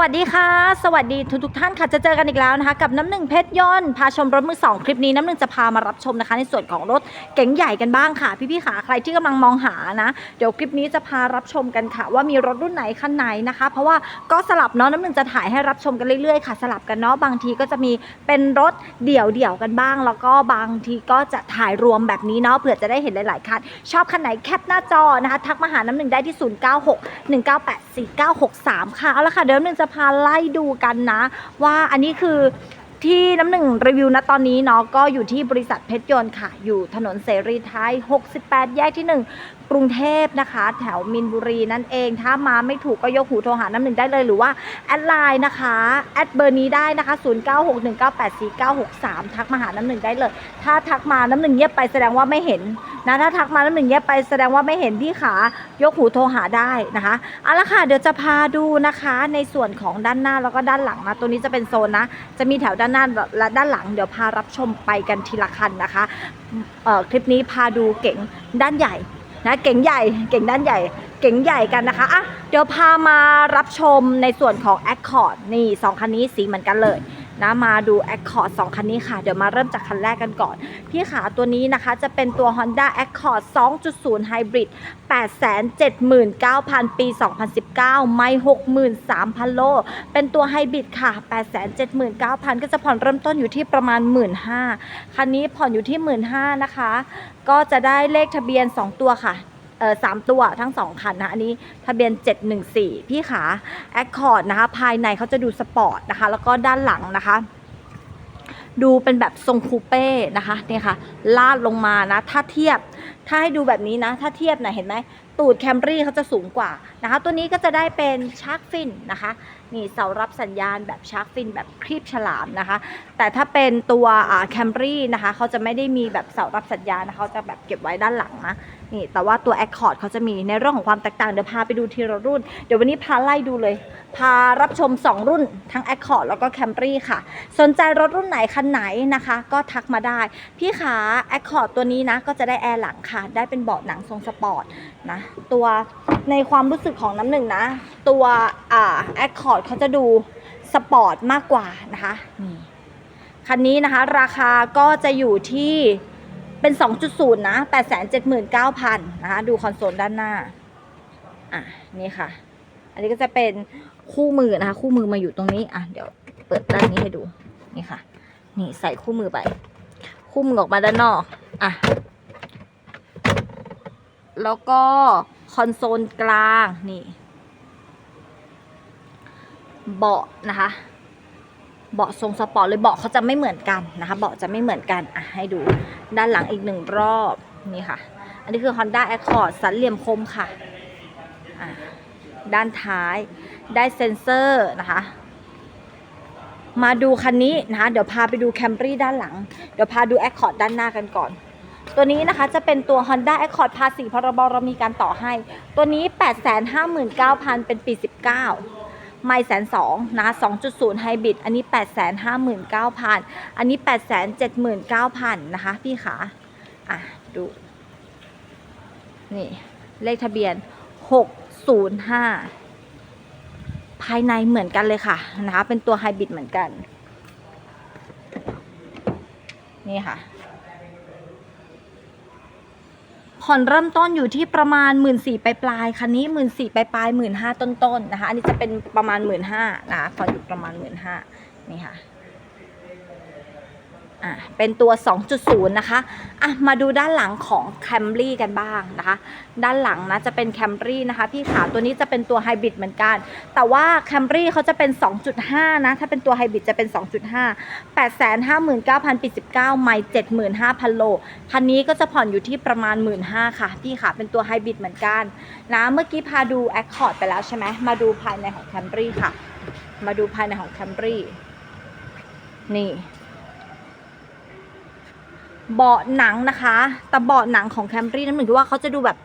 วัสดีค่ะ สวัสดีทุกทุกท่านค่ะจะเจอกันอีกแล้วนะคะ กับน้ำหนึ่งเพชรยนต์พาชมรถมือสองคลิปนี้น้ำหนึ่งจะพามารับชมนะคะ ในส่วนของรถเก๋งใหญ่กันบ้างค่ะ พี่ๆขาใครที่กำลังมองหานะเดี๋ยวคลิปนี้จะพารับชมกันค่ะ ว่ามีรถรุ่นไหนคันไหนนะคะ เพราะว่าก็สลับเนาะน้ำหนึ่งจะถ่ายให้รับชมกันเรื่อยๆค่ะ สลับกันเนาะบางทีก็จะมีเป็นรถเดี่ยวๆกันบ้าง แล้วก็บางทีก็จะถ่ายรวมแบบนี้เนาะเผื่อจะได้เห็นหลายๆคันชอบคันไหนแคปหน้าจอนะคะทักมาหาน้ำหนึ่งได้ที่ 096 198 4963 ค่ะเอาละค่ะเดี๋ยวน้ำหนึ่งจะพาไล่ดูกันนะ ว่าอันนี้คือที่น้ำหนึ่งรีวิวนะตอนนี้เนาะก็อยู่ที่บริษัทเพชรยนต์ค่ะ อยู่ถนนเสรีไทย 68 แยกที่ 1 กรุงเทพนะคะ แถวมินบุรีนั่นเอง ถ้ามาไม่ถูกก็ยกหูโทรหาน้ำหนึ่งได้เลยหรือว่า แอดไลน์นะคะแอดเบอร์นี้ได้นะคะ 0961984963 ทักมาหาน้ำหนึ่งได้เลย ถ้าทักมาน้ำหนึ่งเงียบไปแสดงว่าไม่เห็นนะถ้าทักมาน้ำหนึ่งเงียบไปแสดงว่าไม่เห็นพี่ขายกหูโทรหาได้นะคะเอาละค่ะเดี๋ยวจะพาดูนะคะในส่วนของด้านหน้าแล้วก็ด้านหลังนะตัวนี้จะเป็นโซนนะ จะมีแถวด้านหน้าและด้านหลัง เดี๋ยวพารับชมไปกันทีละคันนะคะเอ่อคลิปนี้พาดูเก๋งด้านใหญ่ นะเก๋งใหญ่เก๋งด้านใหญ่เก๋งใหญ่กันนะคะอะเดี๋ยวพามารับชมในส่วนของ Accord นี่สองคันนี้สีเหมือนกันเลย นะมาดู Accord 2 คันนี้ค่ะ เดี๋ยวมาเริ่มจากคันแรกกันก่อน พี่ขาตัวนี้นะคะจะเป็นตัว Honda Accord 2.0 Hybrid 879,000 ปี 2019 ไม่ 63,000 โล เป็นตัวไฮบริดค่ะ 879,000 ก็จะผ่อนเริ่มต้นอยู่ที่ประมาณ 15,000 คันนี้ผ่อนอยู่ที่ 15,000 นะคะ ก็จะได้เลขทะเบียน 2 ตัวค่ะ เออสามตัวทั้งสองคันนะ อันนี้ทะเบียน 714 พี่ขา Accord นะคะ ภายในเขาจะดูสปอร์ตนะคะ แล้วก็ด้านหลังนะคะ ดูเป็นแบบทรงคูเป้นะคะเนี่ยค่ะ ลาดลงมานะ ถ้าเทียบ ถ้าให้ดูแบบนี้นะ ถ้าเทียบนะเห็นไหมตูดแคมรี่เขาจะสูงกว่านะคะ ตัวนี้ก็จะได้เป็นชาร์กฟินนะคะนี่เสารับสัญญาณแบบชาร์กฟินแบบครีบฉลามนะคะ แต่ถ้าเป็นตัวแคมรี่นะคะเขาจะไม่ได้มีแบบเสารับสัญญาณนะเขาจะแบบเก็บไว้ด้านหลังนะนี่แต่ว่าตัว Accord เขาจะมีในเรื่องของความแตกต่างเดี๋ยวพาไปดูทีละรุ่น เดี๋ยววันนี้พาไล่ดูเลย พารับชม 2 รุ่นทั้ง Accord แล้วก็ Camry ค่ะ สนใจรถรุ่นไหนคันไหนนะคะ ก็ทักมาได้ พี่ขา Accord ตัวนี้นะก็จะได้แอร์หลังค่ะ ได้เป็นเบาะหนังทรงสปอร์ตนะตัวในความรู้สึกของน้ำหนึ่งนะ ตัวอ่า Accord เขาจะดูสปอร์ตมากกว่านะคะนี่คันนี้นะคะราคาก็จะอยู่ที่เป็น 2.0 นะ 879,000 นะคะ ดูคอนโซลด้านหน้า อะ นี่ค่ะ อันนี้ก็จะเป็นคู่มือนะคะ คู่มือมาอยู่ตรงนี้ อะ เดี๋ยวเปิดด้านนี้ให้ดู นี่ค่ะ นี่ใส่คู่มือไป คู่มือออกมาด้านนอก อะ แล้วก็คอนโซลกลาง นี่ เบาะนะคะ เบาะทรงสปอร์ตเลยเบาะเขาจะไม่เหมือนกันนะคะ เบาะจะไม่เหมือนกันอะให้ดูด้านหลังอีกหนึ่งรอบนี่ค่ะ อันนี้คือ Honda Accord สันเหลี่ยมคมค่ะอะด้านท้ายได้เซ็นเซอร์นะคะมาดูคันนี้นะคะเดี๋ยวพาไปดู Camry ด้านหลัง เดี๋ยวพาดู Accord ด้านหน้ากันก่อน ตัวนี้นะคะจะเป็นตัว Honda Accord ภาษีพรบเรามีการต่อให้ ตัวนี้ 859,000 เป็นปี 19 ไม่แสนสองนะสองจุดศูนย์ไฮบริดอันนี้แปดแสนห้าหมื่นเก้าพันอันนี้แปดแสนเจ็ดหมื่นเก้าพันนะคะพี่ขาอะดู นี่ เลขทะเบียนหกศูนย์ห้าภายในเหมือนกันเลยค่ะนะคะเป็นตัวไฮบริดเหมือนกัน นี่ค่ะ ผ่อนเริ่มต้นอยู่ที่ประมาณ 1 4ื่นปลายปลายๆคันนี้ 1 4ื่นปลายปลายหมื่นห้าต้นๆนะคะ อันนี้จะเป็นประมาณ 1 5ื่นห้านะคะผ่อนอยู่ประมาณ 1 5ื่นห้านี่ค่ะ อะเป็นตัว 2.0 นะคะอะมาดูด้านหลังของ Camry กันบ้างนะคะ ด้านหลังนะจะเป็น Camry นะคะพี่ขาตัวนี้จะเป็นตัวไฮบริดเหมือนกัน แต่ว่า Camry เขาจะเป็น 2.5 นะ ถ้าเป็นตัวไฮบริดจะเป็น 2.5 859,000ปี19ไมล์75,000 โล คันนี้ก็จะผ่อนอยู่ที่ประมาณ 15,000ค่ะพี่ขาเป็นตัวไฮบริดเหมือนกันนะเมื่อกี้พาดู Accord ไปแล้วใช่ไหมมาดูภายในของ Camry ค่ะ มาดูภายในของ Camry นี่ เบาะหนังนะคะ แต่เบาะหนังของแคมรี่นั้นเหมือนกับว่าเขาจะดูแบบ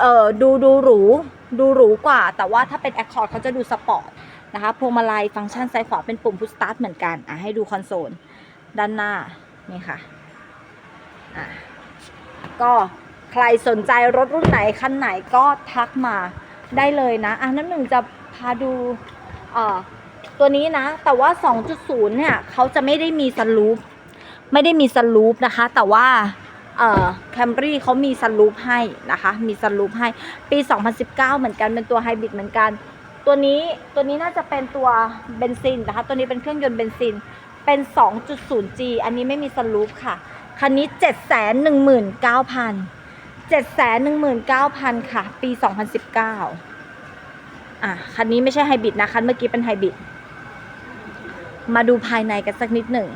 เอ่อดูดูหรู ดูหรูกว่า แต่ว่าถ้าเป็น Accord เขาจะดูสปอร์ตนะคะพวงมาลัยฟังก์ชันซ้ายขวาเป็นปุ่มพุชสตาร์ทเหมือนกันอะให้ดูคอนโซลด้านหน้านี่ค่ะอะก็ใครสนใจรถรุ่นไหนคันไหนก็ทักมาได้เลยนะอะน้ำหนึ่งจะพาดูเอ่อตัวนี้นะ แต่ว่า 2.0 เนี่ยเขาจะไม่ได้มีสลูป ไม่ได้มีสลูปนะคะ แต่ว่าเอ่อแคมรี่เขามีสลูปให้นะคะ มีสลูปให้ปี 2019 เหมือนกันเป็นตัวไฮบริดเหมือนกัน ตัวนี้ตัวนี้น่าจะเป็นตัวเบนซินนะคะ ตัวนี้เป็นเครื่องยนต์เบนซินเป็น 2.0G อันนี้ไม่มีสลูปค่ะ คันนี้ 719,000 719,000 ค่ะ ปี 2019 อะ คันนี้ไม่ใช่ไฮบริดนะ คันเมื่อกี้เป็นไฮบริด มาดูภายในกันสักนิดหนึ่ง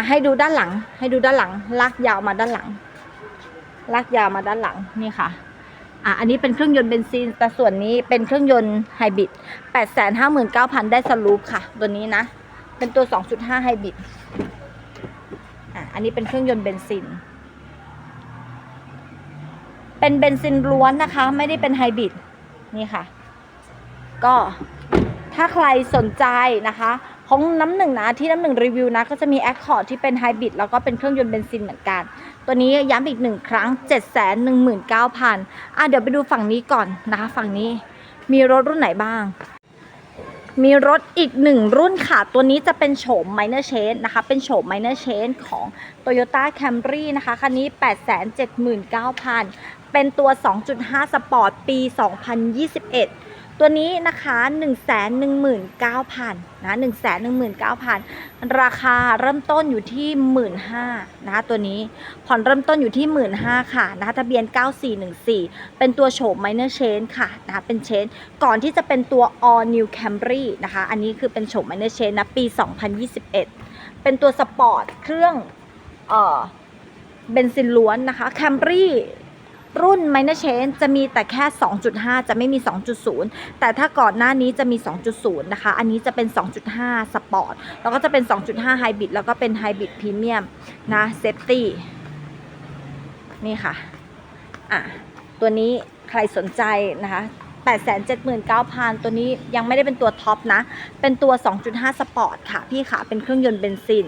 อะให้ดูด้านหลัง ให้ดูด้านหลัง ลากยาวมาด้านหลัง ลากยาวมาด้านหลังนี่ค่ะอะอันนี้เป็นเครื่องยนต์เบนซินแต่ส่วนนี้เป็นเครื่องยนต์ไฮบริด859,000 ได้สลูปค่ะ ตัวนี้นะ เป็นตัว 2.5ไฮบริดอะอันนี้เป็นเครื่องยนต์เบนซิน เป็นเบนซินล้วนนะคะ ไม่ได้เป็นไฮบริดนี่ค่ะ ก็ถ้าใครสนใจนะคะ ของน้ำหนึ่งนะที่น้ำหนึ่งรีวิวนะก็จะมี Accord ที่เป็นไฮบริดแล้วก็เป็นเครื่องยนต์เบนซินเหมือนกัน ตัวนี้ย้ำอีกหนึ่งครั้ง 719,000อะเดี๋ยวไปดูฝั่งนี้ก่อนนะคะ ฝั่งนี้มีรถรุ่นไหนบ้าง มีรถอีกหนึ่งรุ่นค่ะ ตัวนี้จะเป็นโฉม minor change นะคะ เป็นโฉม minor change ของ Toyota Camry นะคะคันนี้ 879,000 เป็นตัว 2.5 Sport ปี 2021 ตัวนี้นะคะ119,000นะ119,000 ราคาเริ่มต้นอยู่ที่ 15,000นะคะตัวนี้ผ่อนเริ่มต้นอยู่ที่ 15,000ค่ะนะคะทะเบียน 9414 เป็นตัวโฉม minor change ค่ะนะคะเป็น change ก่อนที่จะเป็นตัว all new Camry นะคะอันนี้คือเป็นโฉม minor change นะปี 2021 เป็นตัวสปอร์ตเครื่องเอ่อเบนซินล้วนนะคะ Camry รุ่ น minor change จะมีแต่แค่ 2.5 จะไม่มี 2.0 แต่ถ้าก่อนหน้านี้จะมี 2.0 นะคะ อันนี้จะเป็น 2.5 สปอร์ต แล้วก็จะเป็น 2.5ไฮบริดแล้วก็เป็นไฮบริดพรีเมียมนะเซฟตี้นี่ค่ะ อะ ตัวนี้ใครสนใจนะคะ879,000 ตัวนี้ยังไม่ได้เป็นตัวท็อปนะ เป็นตัว 2.5 สปอร์ตค่ะ พี่ค่ะ เป็นเครื่องยนต์เบนซิน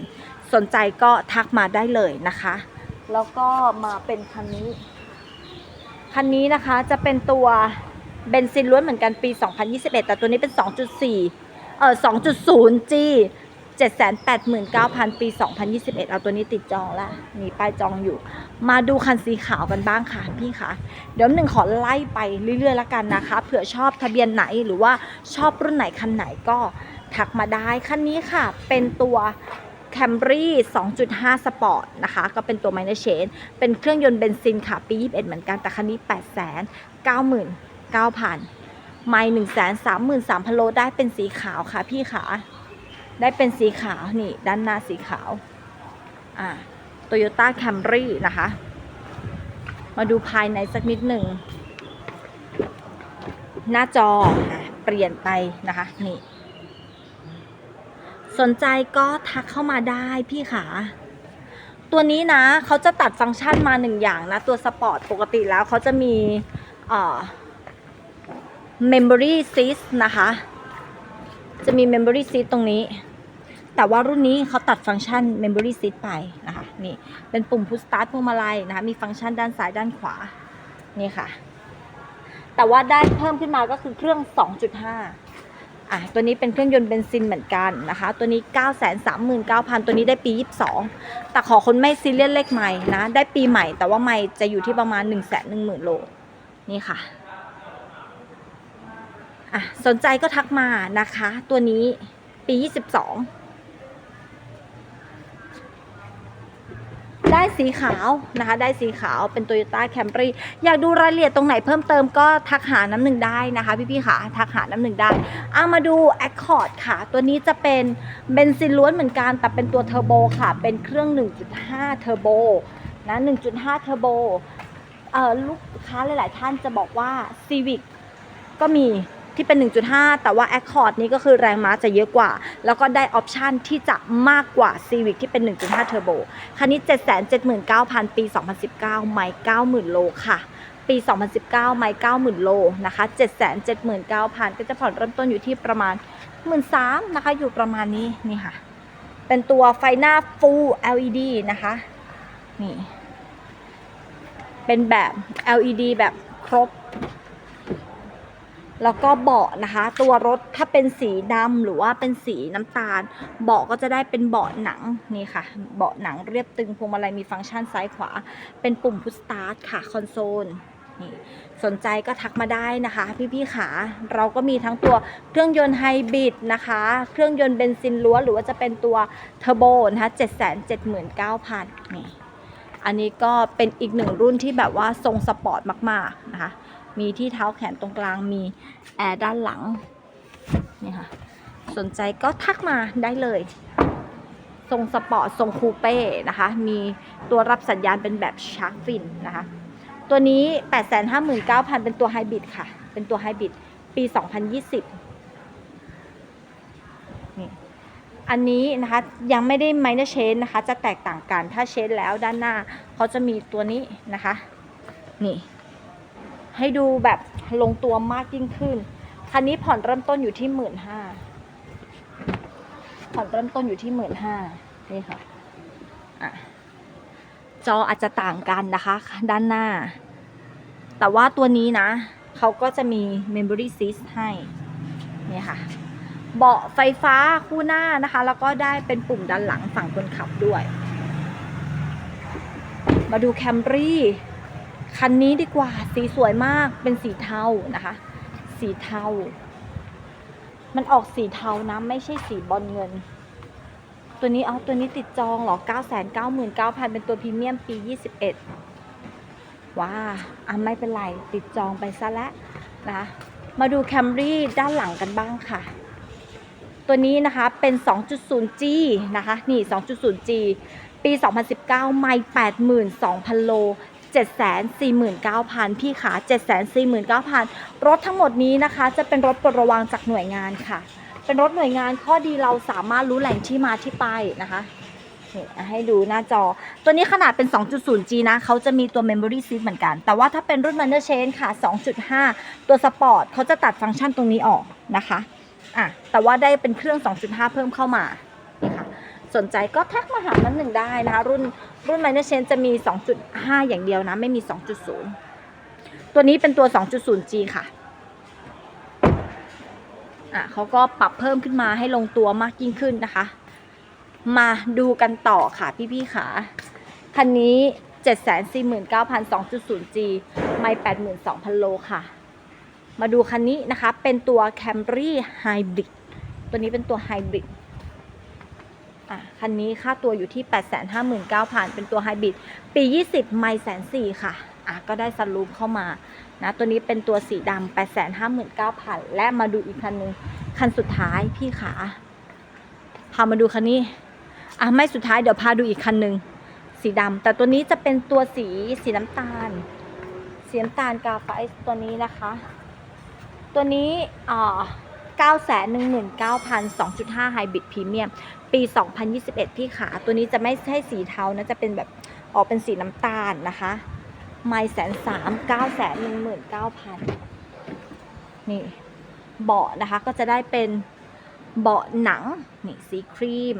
สนใจก็ทักมาได้เลยนะคะ แล้วก็มาเป็นคันนี้ คันนี้นะคะจะเป็นตัวเบนซินล้วนเหมือนกันปี 2021 แต่ตัวนี้เป็น 2.4 เอ่อ 2.0G 789,000 ปี 2021 เอาตัวนี้ติดจองแล้วมีป้ายจองอยู่ มาดูคันสีขาวกันบ้างค่ะพี่คะเดี๋ยวหนึ่งขอไล่ไปเรื่อยๆแล้วกันนะคะ เผื่อชอบทะเบียนไหนหรือว่าชอบรุ่นไหนคันไหนก็ทักมาได้ คันนี้ค่ะ เป็นตัว Camry 2.5 Sport นะคะ ก็เป็นตัว minor change เป็นเครื่องยนต์เบนซินค่ะ ปี 21 เหมือนกัน แต่คันนี้ 899,000 ไม่1 3 3 3 0 0 0โลได้เป็นสีขาวค่ะพี่ขาได้เป็นสีขาว นี่ ด้านหน้าสีขาว อ่า Toyota Camry นะคะ มาดูภายในสักนิดหนึ่ง หน้าจอเปลี่ยนไปนะคะ นี่ สนใจก็ทักเข้ามาได้พี่ขาตัวนี้นะเขาจะตัดฟังก์ชันมาหนึ่งอย่างนะ ตัวสปอร์ตปกติแล้วเขาจะมีเอ่อ memory seat นะคะ จะมี memory seat ตรงนี้ แต่ว่ารุ่นนี้เขาตัดฟังก์ชัน memory seat ไปนะคะนี่เป็นปุ่ม push start พวงมาลัยนะคะ มีฟังก์ชันด้านซ้ายด้านขวา นี่ค่ะ แต่ว่าได้เพิ่มขึ้นมาก็คือเครื่อง 2.5 อะตัวนี้เป็นเครื่องยนต์เบนซินเหมือนกันนะคะ ตัวนี้ 939,000 ตัวนี้ได้ปี 22 แต่ขอคนไม่ซีเรียสเลขใหม่นะ ได้ปีใหม่ แต่ว่าใหม่จะอยู่ที่ประมาณ 1 1 0 0 0 0 โล นี่ค่ะอะสนใจก็ทักมานะคะ ตัวนี้ปี 22 ได้สีขาวนะคะ ได้สีขาวเป็น Toyota Camry อยากดูรายละเอียดตรงไหนเพิ่มเติมก็ทักหาน้ำหนึ่งได้นะคะพี่ๆค่ะทักหาน้ำหนึ่งได้เอามาดู Accord ค่ะ ตัวนี้จะเป็นเบนซินล้วนเหมือนกัน แต่เป็นตัวเทอร์โบค่ะ เป็นเครื่อง 1.5 เทอร์โบนะ 1.5 เทอร์โบเอ่อลูกค้าหลาย ๆ ท่านจะบอกว่า Civic ก็มี ที่เป็น 1.5 แต่ว่า Accord นี้ก็คือแรงม้าจะเยอะกว่า แล้วก็ได้ออปชันที่จะมากกว่า Civic ที่เป็น 1.5เทอร์โบคันนี้ 779,000 ปี 2019 ไม่90,000 โลค่ะ ปี 2019 ไม่90,000 โลนะคะ 779,000 ก็จะผ่อนเริ่มต้นอยู่ที่ประมาณ 13,000นะคะ อยู่ประมาณนี้ นี่ค่ะ เป็นตัวไฟหน้า Full LED นะคะ นี่ เป็นแบบ LED แบบครบ แล้วก็เบาะนะคะ ตัวรถถ้าเป็นสีดำหรือว่าเป็นสีน้ำตาล เบาะก็จะได้เป็นเบาะหนังนี่ค่ะ เบาะหนังเรียบตึงพวงมาลัยมีฟังก์ชันซ้ายขวา เป็นปุ่มพุชสตาร์ทค่ะคอนโซลนี่สนใจก็ทักมาได้นะคะ พี่ๆขาเราก็มีทั้งตัวเครื่องยนต์ไฮบริดนะคะ เครื่องยนต์เบนซินล้วนหรือว่าจะเป็นตัวเทอร์โบนะคะ779,000นี่อันนี้ก็เป็นอีกหนึ่งรุ่นที่แบบว่าทรงสปอร์ตมาก ๆ นะคะ มีที่เท้าแขนตรงกลางมีแอร์ด้านหลังนี่ค่ะสนใจก็ทักมาได้เลยทรงสปอร์ตทรงคูเป้นะคะ มีตัวรับสัญญาณเป็นแบบชาร์กฟินนะคะ ตัวนี้ 859,000 เป็นตัวไฮบริดค่ะ เป็นตัวไฮบริดปี 2020นี่อันนี้นะคะยังไม่ได้ไมเนอร์เชนนะคะ จะแตกต่างกันถ้าเชนแล้วด้านหน้าเขาจะมีตัวนี้นะคะ นี่ ให้ดูแบบลงตัวมากยิ่งขึ้น คันนี้ผ่อนเริ่มต้นอยู่ที่หมื่นห้าผ่อนเริ่มต้นอยู่ที่หมื่นห้านี่ค่ะอะ จออาจจะต่างกันนะคะ ด้านหน้า แต่ว่าตัวนี้นะ เขาก็จะมี Memory Seat ให้นี่ค่ะ เบาะไฟฟ้าคู่หน้านะคะ แล้วก็ได้เป็นปุ่มด้านหลังฝั่งคนขับด้วย มาดูแคมรี่ คันนี้ดีกว่า สีสวยมาก เป็นสีเทานะคะ สีเทา มันออกสีเทานะ ไม่ใช่สีบอลเงิน ตัวนี้เอาตัวนี้ติดจองเหรอ 9 9 9 0 0 0 เป็นตัวพรีเมียมปี 21 ว้าอะไม่เป็นไร ติดจองไปซะแล้วนะ มาดูแคมรี่ด้านหลังกันบ้างค่ะตัวนี้นะคะเป็น 2.0G นะคะ นี่ 2.0G ปี 2019 ไม่ 82,000 โล 749,000 พี่ขา749,000 รถทั้งหมดนี้นะคะ จะเป็นรถปลดระวางจากหน่วยงานค่ะ เป็นรถหน่วยงานข้อดีเราสามารถรู้แหล่งที่มาที่ไปนะคะให้ดูหน้าจอ ตัวนี้ขนาดเป็น 2.0G นะ เขาจะมีตัว Memory Seat เหมือนกัน แต่ว่าถ้าเป็นรุ่น Manner Chain ค่ะ 2.5 ตัว Sport เขาจะตัดฟังก์ชันตรงนี้ออกนะคะอะแต่ว่าได้เป็นเครื่อง 2.5 เพิ่มเข้ามานี่ค่ะ สนใจก็ทักมาหานั้นหนึ่งได้นะคะ รุ่น รุ่น Minor Chain จะมี 2.5 อย่างเดียวนะ ไม่มี 2.0 ตัวนี้เป็นตัว 2.0G ค่ะอะเขาก็ปรับเพิ่มขึ้นมาให้ลงตัวมากยิ่งขึ้นนะคะ มาดูกันต่อค่ะพี่ๆค่ะ คันนี้ 749,000 2.0G ไม่82,000 โลค่ะ มาดูคันนี้นะคะ เป็นตัว Camry Hybrid ตัวนี้เป็นตัว Hybrid อะคันนี้ค่าตัวอยู่ที่ 859,000 เป็นตัว Hybrid ปี 20 ไม่แสนสี่ค่ะอะก็ได้สลูปเข้ามานะตัวนี้เป็นตัวสีดำ859,000 และมาดูอีกคันหนึง คันสุดท้ายพี่ขาพามาดูคันนี้อะไม่สุดท้ายเดี๋ยวพาดูอีกคันหนึ่งสีดำแต่ตัวนี้จะเป็นตัวสีสีน้ำตาลสีน้ำตาลกาไฟตัวนี้นะคะ ตัวนี้อ่า9 1 9 0 0 2.5 Hybrid Premium ปี 2021 พี่ขาตัวนี้จะไม่ใช่สีเทานะจะเป็นแบบออกเป็นสีน้ำตาลนะคะไม่แสนสามเก้าแสนหนึ่งหมื่นเก้าพันนี่เบาะนะคะก็จะได้เป็นเบาะหนังนี่สีครีม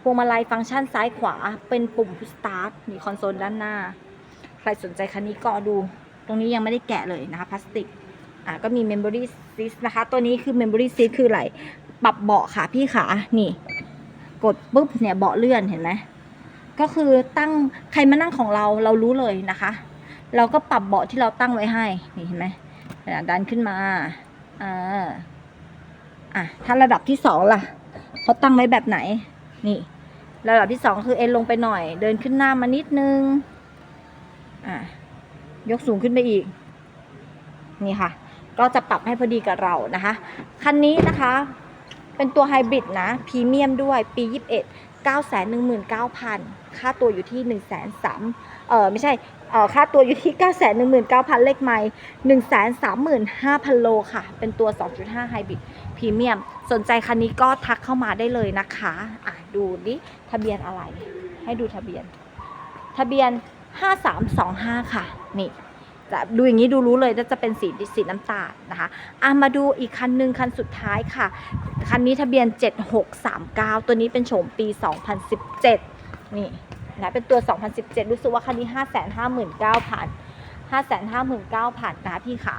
พวงมาลัยฟังก์ชันซ้ายขวาเป็นปุ่มสตาร์ทมีคอนโซลด้านหน้า ใครสนใจคันนี้ก็ดู ตรงนี้ยังไม่ได้แกะเลยนะคะพลาสติกอะก็มี Memory Seat นะคะ ตัวนี้คือ Memory Seat คืออะไร ปรับเบาะค่ะพี่ขานี่ กดปุ๊บเนี่ยเบาะเลื่อนเห็นไหมก็คือตั้งใครมานั่งของเราเรารู้เลยนะคะ เราก็ปรับเบาะที่เราตั้งไว้ให้นี่เห็นไหมดันขึ้นมาอ่าอะถ้าระดับที่สองล่ะเขาตั้งไว้แบบไหน นี่ ระดับที่สองคือเอ็นลงไปหน่อย เดินขึ้นหน้ามานิดนึงอะยกสูงขึ้นไปอีก นี่ค่ะ ก็จะปรับให้พอดีกับเรานะคะ คันนี้นะคะ เป็นตัวไฮบริดนะพรีเมียมด้วยปี 21 919,000 ค่าตัวอยู่ที่ 1 3 0 0 0เออไม่ใช่เออค่าตัวอยู่ที่ 919,000 เลขไมล์135,000 โลค่ะ เป็นตัว 2.5 ไฮบริดพรีเมียม สนใจคันนี้ก็ทักเข้ามาได้เลยนะคะอะดูดิทะเบียนอะไร ให้ดูทะเบียน ทะเบียน 5325 ค่ะ นี่ จะดูอย่างนี้ดูรู้เลยว่าจะเป็นสีสีน้ำตาลนะคะอะมาดูอีกคันหนึ่งคันสุดท้ายค่ะ คันนี้ทะเบียน 7639 ตัวนี้เป็นโฉมปี 2017 นี่นะเป็นตัว 2017 รู้สึกว่าคันนี้ 559,000 559,000นะพี่ขา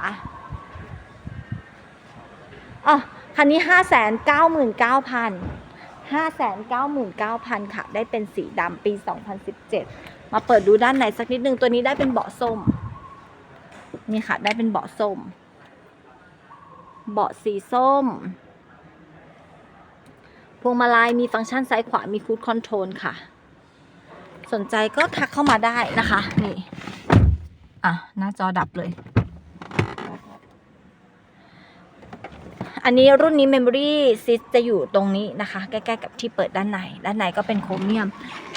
อ๋อคันนี้ห้าแสนเก้าหมื่นเก้าพันห้าแสนเก้าหมื่นเก้าพันค่ะ ได้เป็นสีดำปีสองพันสิบเจ็ดมาเปิดดูด้านในสักนิดนึง ตัวนี้ได้เป็นเบาะส้ม นี่ค่ะ ได้เป็นเบาะส้ม เบาะสีส้ม พวงมาลัยมีฟังก์ชันซ้ายขวา มีคูดคอนโทรลค่ะ สนใจก็ทักเข้ามาได้นะคะ นี่ อะ หน้าจอดับเลย อันนี้รุ่นนี้ Memory s i s จะอยู่ตรงนี้นะคะ ใกล้ๆกับที่เปิดด้านใน ด้านในก็เป็นโครเมียม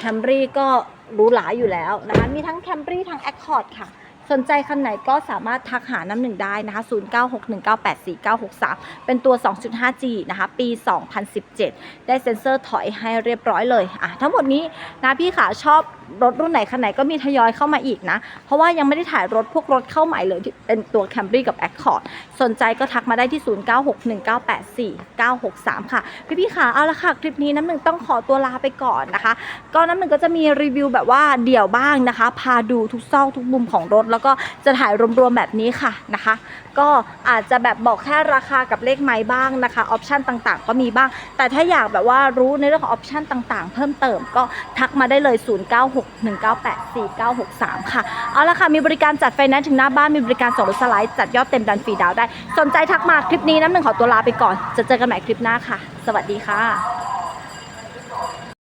Camry ก็หรูหราอยู่แล้วนะคะ มีทั้ง Camry ทั้ง Accord ค่ะ สนใจคันไหนก็สามารถทักหาน้ำหนึ่งได้นะคะ 0961984963 เป็นตัว 2.5G นะคะ ปี 2017 ได้เซ็นเซอร์ถอยให้เรียบร้อยเลยอะทั้งหมดนี้นะพี่ขาชอบรถรุ่นไหนคันไหนก็มีทยอยเข้ามาอีกนะ เพราะว่ายังไม่ได้ถ่ายรถพวกรถเข้าใหม่เลยที่เป็นตัว Camry กับ Accord สนใจก็ทักมาได้ที่ 0961984963 ค่ะ พี่พี่ขาเอาละค่ะ คลิปนี้น้ำหนึ่งต้องขอตัวลาไปก่อนนะคะ ก็น้ำหนึ่งก็จะมีรีวิวแบบว่าเดี่ยวบ้างนะคะ พาดูทุกซอกทุกมุมของรถแล้วแล้วก็จะถ่ายรวมๆแบบนี้ค่ะนะคะ ก็อาจจะแบบบอกแค่ราคากับเลขไม้บ้างนะคะออปชันต่างๆ ก็มีบ้าง แต่ถ้าอยากแบบว่ารู้ในเรื่องของออปชันต่างๆ เพิ่มเติมก็ทักมาได้เลย 0961984963 ค่ะ เอาละค่ะมีบริการจัดไฟแนนซ์ถึงหน้าบ้านมีบริการส่งรถสไลด์จัดยอดเต็มดันฟรีดาวน์ได้ สนใจทักมาคลิปนี้น้ำหนึ่งขอตัวลาไปก่อน จะเจอกันใหม่คลิปหน้าค่ะ สวัสดีค่ะ